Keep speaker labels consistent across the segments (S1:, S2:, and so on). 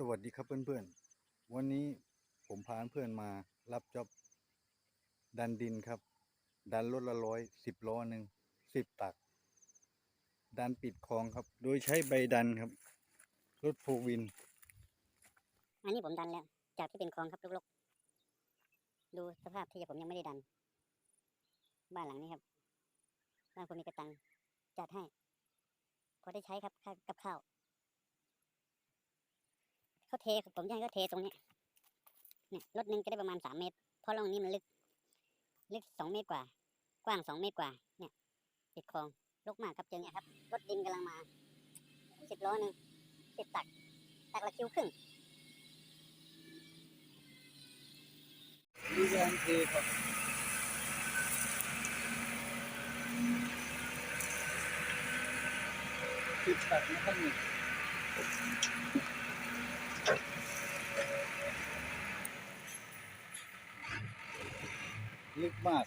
S1: สวัสดีครับเพื่อนๆ วันนี้ผมพาเพื่อนมารับจ็อบดันดินครับ ดันรถละร้อยสิบล้อหนึ่งสิบตัก ดันปิดคลองครับ โดยใช้ใบดันครับ รถโฟร์วิน
S2: อันนี้ผมดันแล้ว จากที่เป็นคลองครับลกๆ ดูสภาพที่ผมยังไม่ได้ดัน บ้านหลังนี้ครับบ้านคนมีกระตังจัดให้ พอได้ใช้ครับกับข้าว เขาเทผมจะให้เขาเทตรงนี้เนี่ยรถหนึงก็ได้ประมาณสามเมตร เพราะร่องนี้มันลึก ลึกสองเมตรกว่า กว้างสองเมตรกว่า เนี่ย ติดคลองลกมากครับเจอเนี่ยครับ รถดินกำลังมาสิบล้อหนึ่งสิบตัก ตักละคิวครึ่ง
S1: ดูแรงเทครับสิบตักนะครับนี่ ลึกมาก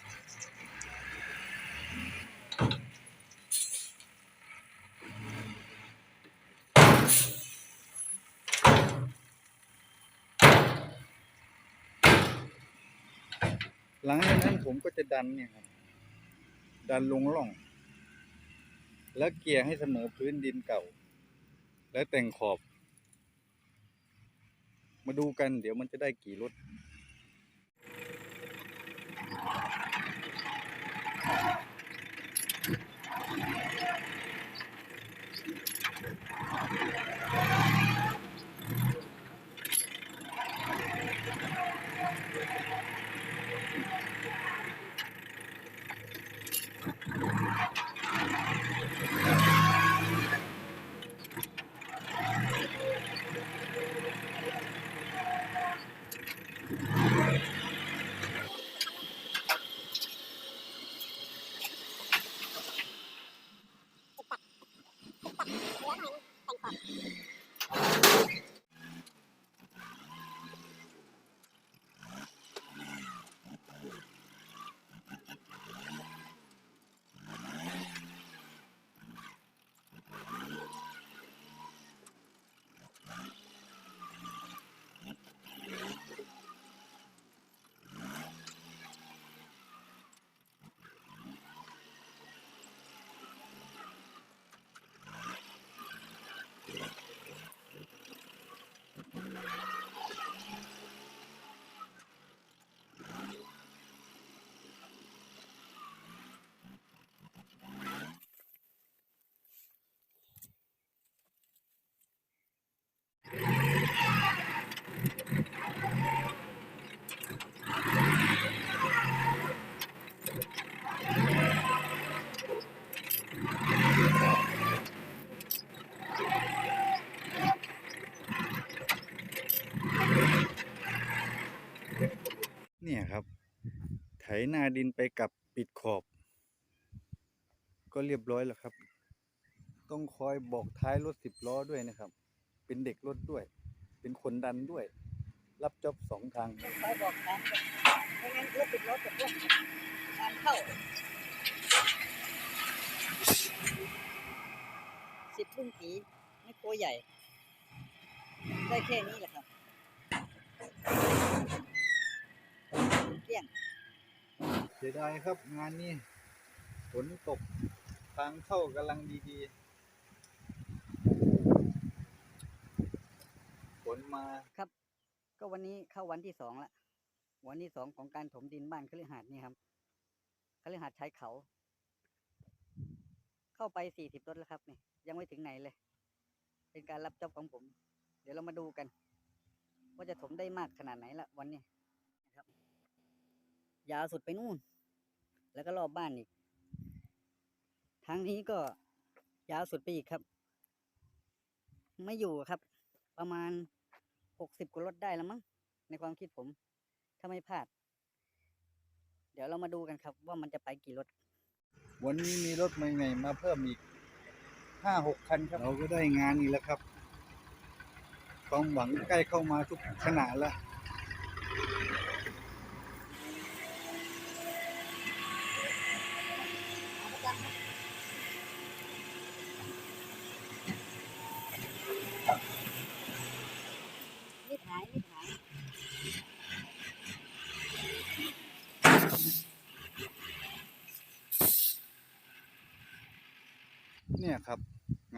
S1: หลังจากนั้นผมก็จะดันเนี่ยครับ ดันลงร่อง แล้วเกลี่ยให้เสมอพื้นดินเก่า แล้วแต่งขอบ มาดูกันเดี๋ยวมันจะได้กี่รถ Thank you. Thank you. เนี่ยครับ ไถนาดินไปกับปิดขอบ ก็เรียบร้อยแล้วครับ ต้องคอยบอกท้ายรถสิบล้อด้วยนะครับ เป็นเด็กรถด้วย เป็นคนดันด้วย รับจอบสองทาง
S2: คอยบอกกันไม่งั้นรถติดรถจะพ่วงงานเข้าสิบลุงผีไม่ตัวใหญ่ได้แค่นี้แหละครับเก ลี้ยง
S1: เสียดายครับงานนี้ฝนตกทางเข้ากำลังดีๆฝนมา
S2: ก็วันนี้เข้าวันที่สองละวันที่สองของการถมดินบ้านคฤหาสน์นี่ครับคฤหาสน์ชายเขา เข้าไปสี่สิบต้นแล้วครับนี่ยังไม่ถึงไหนเลย เป็นการรับจอบของผม เดี๋ยวเรามาดูกัน ว่าจะถมได้มากขนาดไหนละวันนี้นะครับ ยาวสุดไปนู่น แล้วก็รอบบ้านอีก ทางนี้ก็ยาวสุดไปอีกครับ ไม่อยู่ครับ ประมาณหกสิบกว่ารถได้แล้วมั้งในความคิดผม ถ้าไม่พลาด เดี๋ยวเรามาดูกันครับ ว่ามันจะไปกี่รถ
S1: วันนี้มีรถใหม่ๆมาเพิ่มอีกห้าหกคันครับ เราก็ได้งานอีกแล้วครับ ความหวังใกล้เข้ามาทุกขณะแล้ว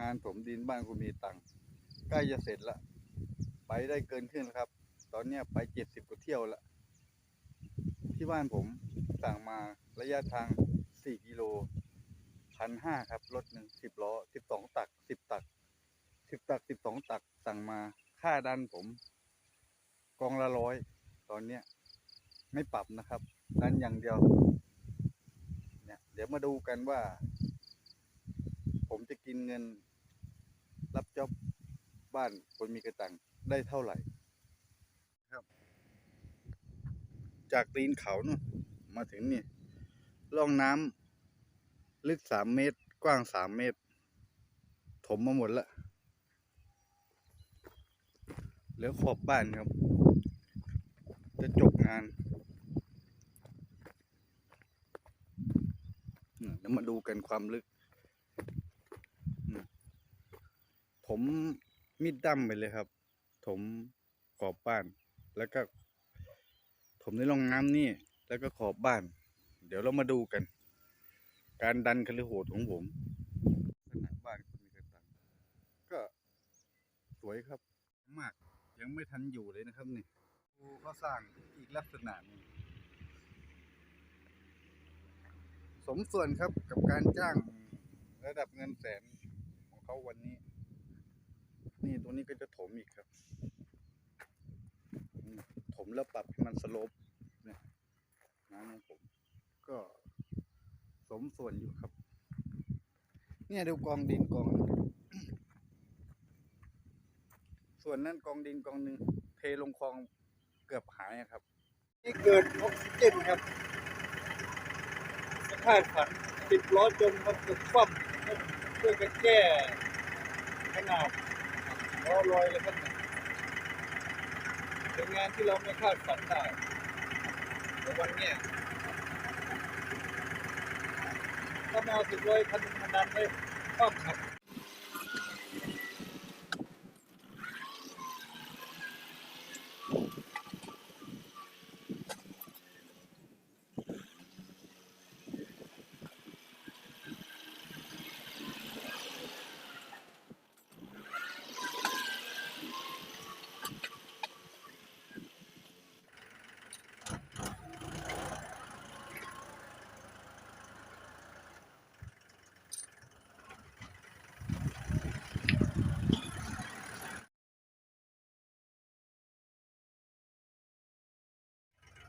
S1: านถมดินบ้านคุณมีตังค์ใกล้จะเสร็จละไปได้เกินครึ่งแล้วครับ ตอนเนี้ยไปเจ็ดสิบกว่าเที่ยวละที่บ้านผมสั่งมาระยะทางสี่กิโลพันห้าครับรถหนึ่งสิบล้อสิบสองตักสิบตักสิบตักสิบสองตักสั่งมาค่าดันผม กองละร้อยตอนเนี้ยไม่ปรับนะครับ ดันอย่างเดียวเนี่ยเดี๋ยวมาดูกันว่า ผมจะกินเงิน รับจ็อบบ้านคนมีกระตังได้เท่าไหร่ครับ จากตีนเขาเนาะมาถึงนี่ร่องน้ำลึกสามเมตร กว้างสามเมตร ถมมาหมดละเหลือขอบบ้านครับ จะจบงานอืมเดี๋ยวมาดูกันความลึกอืม ผมมีดดั้มไปเลยครับ ถมขอบบ้าน แล้วก็ ถมในร่องน้ำนี่ แล้วก็ขอบบ้าน เดี๋ยวเรามาดูกัน การดันคฤโหดของผมขนาดบ้านคุณมีกระตังก็สวยครับ มากยังไม่ทันอยู่เลยนะครับนี่ดูก็สร้างอีกลักษณะหนึงสมส่วนครับกับการจ้างระดับเงินแสนของเขาวันนี้ นี่ตรงนี้ก็จะถมอีกครับ ถมแล้วปรับให้มันสลปเนี่ยน้ำของผมก็สมส่วนอยู่ครับ เนี่ยดูกองดินกอง ส่วนนั้นกองดินกองหนึ่งเทลงคลองเกือบหายครับนี่เกิดออกซิเจนครับสภาพฝันติดล้อจมครับเกือบคว่ำครับช่วยกันแก้ขนาด ล้อลอยแล้วก็เป็นงานที่เราไม่คาดฝันได้แต่วันเนี้ยถ้ามาถึงร้อยคันมันดันได้ความขัด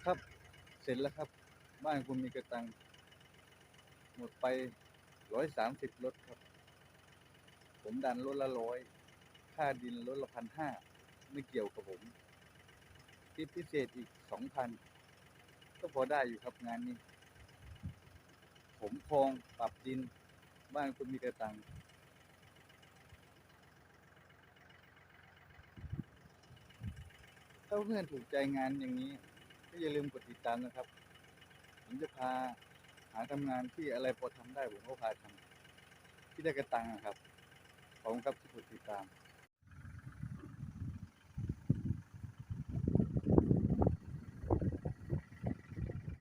S1: ครับ เสร็จแล้วครับ บ้านคุณมีกระตัง หมดไปร้อยสามสิบรถครับ ผมดันรถละร้อยค่าดินรถละพันห้าไม่เกี่ยวกับผมคิดพิเศษอีกสองพันก็พอได้อยู่ครับงานนี้ ผมคลองปรับดิน บ้านคุณมีกระตังถ้าเพื่อนถูกใจงานอย่างนี้ อย่าลืมกดติดตามนะครับ ผมจะพาหาทำงานที่อะไรพอทำได้ผมก็พาทำที่ได้กระตังนะครับ ขอบคุณครับที่กดติดตาม